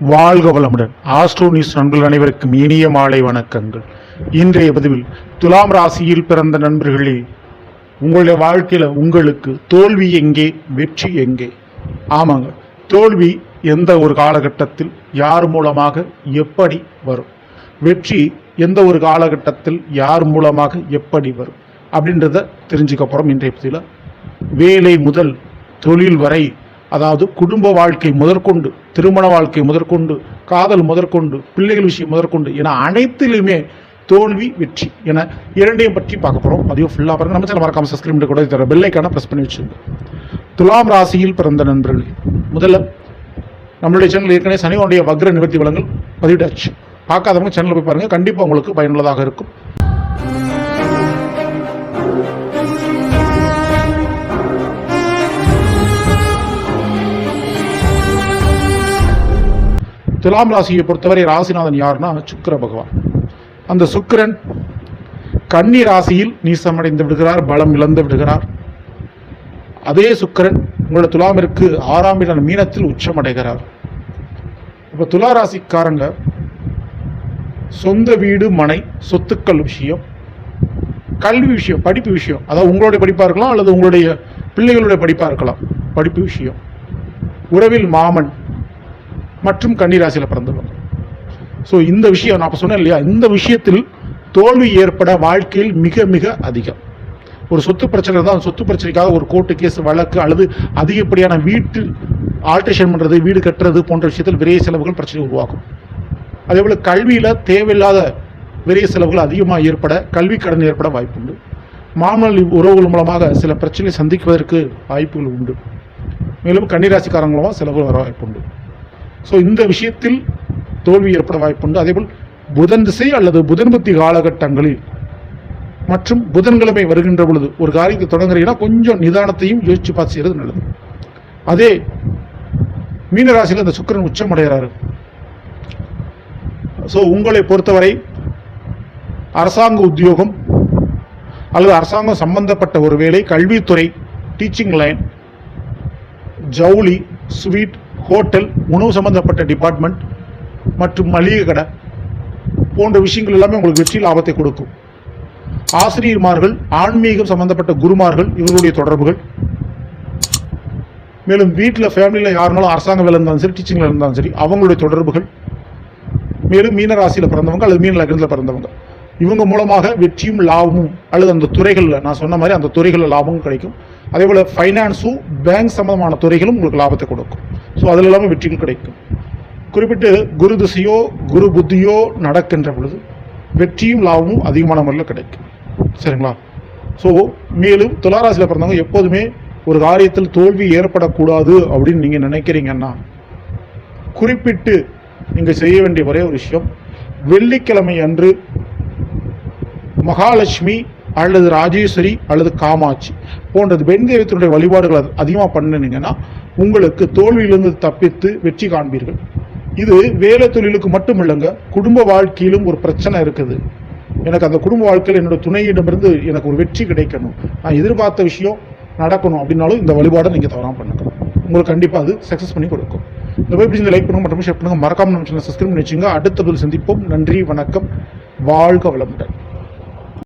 வாழ்க வளமுடன். Astro news நண்பர்கள் அனைவருக்கும் இனிய மாலை வணக்கங்கள். இன்றைய பதிவில் துலாம் ராசியில் பிறந்த நண்பர்களே உங்களுடைய வாழ்க்கையில் உங்களுக்கு தோல்வி எங்கே வெற்றி எங்கே? ஆமாங்க தோல்வி எந்த ஒரு காலகட்டத்தில் யார் மூலமாக எப்படி வரும்? வெற்றி எந்த ஒரு காலகட்டத்தில் யார் மூலமாக எப்படி வரும்? அப்படின்றத தெரிஞ்சுக்க இன்றைய பதிவில் வேலை முதல் தொழில் வரை அதாவது குடும்ப வாழ்க்கை முதற்கொண்டு திருமண வாழ்க்கை முதற்கொண்டு காதல் முதற்கொண்டு பிள்ளைகள் விஷயம் முதற்கொண்டு என அனைத்திலுமே தோல்வி வெற்றி என இரண்டையும் பற்றி பார்க்க போகிறோம் அதையும் ஃபுல்லாக பாருங்கள் நம்ம சேனல் மறக்காமல் சப்ஸ்கிரைப் கூட தர பெல்லைக்கான ப்ரெஸ் பண்ணி வச்சுருங்க. துலாம் ராசியில் பிறந்த நண்பர்களே முதல்ல நம்மளுடைய சேனல் ஏற்கனவே சனிவனுடைய வக்ர நிவர்த்தி வளங்கள் பதிவிட்டாச்சு. பார்க்காதவங்க சேனலில் போய் பாருங்கள் கண்டிப்பாக உங்களுக்கு பயனுள்ளதாக இருக்கும். துலாம் ராசியை பொறுத்தவரை ராசிநாதன் யாருன்னா சுக்கிர பகவான். அந்த சுக்கிரன் கன்னி ராசியில் நீசமடைந்து விடுகிறார் பலம் இழந்து விடுகிறார். அதே சுக்கிரன் உங்களோட துலாமிற்கு ஆறாம் இடம் மீனத்தில் உச்சமடைகிறார். இப்போ துலா ராசிக்காரங்க சொந்த வீடு மனை சொத்துக்கள் விஷயம் கல்வி விஷயம் படிப்பு விஷயம் அதாவது உங்களுடைய படிப்பாக இருக்கலாம் அல்லது உங்களுடைய பிள்ளைகளுடைய படிப்பாக இருக்கலாம் படிப்பு விஷயம். உறவில் மாமன் மற்றும் கன்னிராசியில் பிறந்தவங்க ஸோ இந்த விஷயம் நான் அப்போ சொன்னேன் இல்லையா? இந்த விஷயத்தில் தோல்வி ஏற்பட வாழ்க்கையில் மிக மிக அதிகம். ஒரு சொத்து பிரச்சனை தான் சொத்து பிரச்சனைக்காக ஒரு கோர்ட்டு கேஸ் வழக்கு அல்லது அதிகப்படியான வீட்டு ஆல்ட்ரேஷன் பண்ணுறது வீடு கட்டுறது போன்ற விஷயத்தில் விரைய செலவுகள் பிரச்சனை உருவாகும் அதே போல் கல்வியில் தேவையில்லாத விரைய செலவுகள் அதிகமாக ஏற்பட கல்வி கடன் ஏற்பட வாய்ப்புண்டு. மாமல் உறவுகள் மூலமாக சில பிரச்சனை சந்திக்குவதற்கு வாய்ப்புகள் உண்டு. மேலும் கன்னிராசிக்காரங்களும் செலவுகள் வர வாய்ப்புண்டு. ஸோ இந்த விஷயத்தில் தோல்வி ஏற்பட வாய்ப்புண்டு. அதேபோல் புதன் திசை அல்லது புதன் புத்தி காலகட்டங்களில் மற்றும் புதன்கிழமை வருகின்ற பொழுது ஒரு காரியத்தை தொடங்குறீங்கன்னா கொஞ்சம் நிதானத்தையும் யோசிச்சு பார்த்து செய்கிறது நல்லது. அதே மீனராசியில் இந்த சுக்கிரன் உச்சம் அடைகிறாரு. ஸோ உங்களை பொறுத்தவரை அரசாங்க உத்தியோகம் அல்லது அரசாங்கம் சம்பந்தப்பட்ட ஒரு வேலை கல்வித்துறை டீச்சிங் லைன் ஜவுளி ஸ்வீட் ஹோட்டல் உணவு சம்பந்தப்பட்ட டிபார்ட்மெண்ட் மற்றும் மளிகை கடை போன்ற விஷயங்கள் எல்லாமே உங்களுக்கு வெற்றி லாபத்தை கொடுக்கும். ஆசிரியர்மார்கள் ஆன்மீகம் சம்பந்தப்பட்ட குருமார்கள் இவர்களுடைய தொடர்புகள். மேலும் வீட்டில் ஃபேமிலியில் யாருனாலும் அரசாங்க வேலை இருந்தாலும் சரி டீச்சிங்கில் இருந்தாலும் சரி அவங்களுடைய தொடர்புகள். மேலும் மீனராசியில் பிறந்தவங்க அல்லது மீன லக்னத்தில் பிறந்தவங்க. இவங்க மூலமாக வெற்றியும் லாபமும் அல்லது அந்த துறைகளில் நான் சொன்ன மாதிரி அந்த துறைகளில் லாபமும் கிடைக்கும். அதே போல் ஃபைனான்ஸும் பேங்க் சம்மந்தமான துறைகளும் உங்களுக்கு லாபத்தை கொடுக்கும். ஸோ அதில் எல்லாமே வெற்றிகள் கிடைக்கும். குறிப்பிட்டு குரு திசையோ குரு புத்தியோ நடக்கின்ற பொழுது வெற்றியும் லாபமும் அதிகமான முறையில் கிடைக்கும். சரிங்களா? ஸோ மேலும் துளாராசியில் பிறந்தவங்க எப்போதுமே ஒரு காரியத்தில் தோல்வி ஏற்படக்கூடாது அப்படின்னு நீங்கள் நினைக்கிறீங்கன்னா குறிப்பிட்டு நீங்கள் செய்ய வேண்டிய ஒரே ஒரு விஷயம் வெள்ளிக்கிழமை அன்று மகாலட்சுமி அல்லது ராஜேஸ்வரி அல்லது காமாட்சி போன்றது பெண் தெய்வத்தினுடைய வழிபாடுகளை அதிகமாக பண்ணினீங்கன்னா உங்களுக்கு தோல்வியிலிருந்து தப்பித்து வெற்றி காண்பீர்கள். இது வேலை தொழிலுக்கு மட்டும் இல்லைங்க குடும்ப வாழ்க்கையிலும் ஒரு பிரச்சனை இருக்குது. எனக்கு அந்த குடும்ப வாழ்க்கையில் என்னோட துணையிடமிருந்து எனக்கு ஒரு வெற்றி கிடைக்கணும். நான் எதிர்பார்த்த விஷயம் நடக்கணும் அப்படின்னாலும் இந்த வழிபாடை நீங்கள் தவறாமல் பண்ணுங்க. உங்களுக்கு கண்டிப்பாக அது சக்ஸஸ் பண்ணி கொடுக்கும். இந்த போய் பிடிச்சி லைக் பண்ணுங்க மற்றும் ஷேர் பண்ணுங்கள் மறக்காமல் நம்ம சேனல் சப்ஸ்கிரைப் பண்ணி வச்சுங்க அடுத்த பதில் சந்திப்போம். நன்றி வணக்கம். வாழ்க வளமுடன்.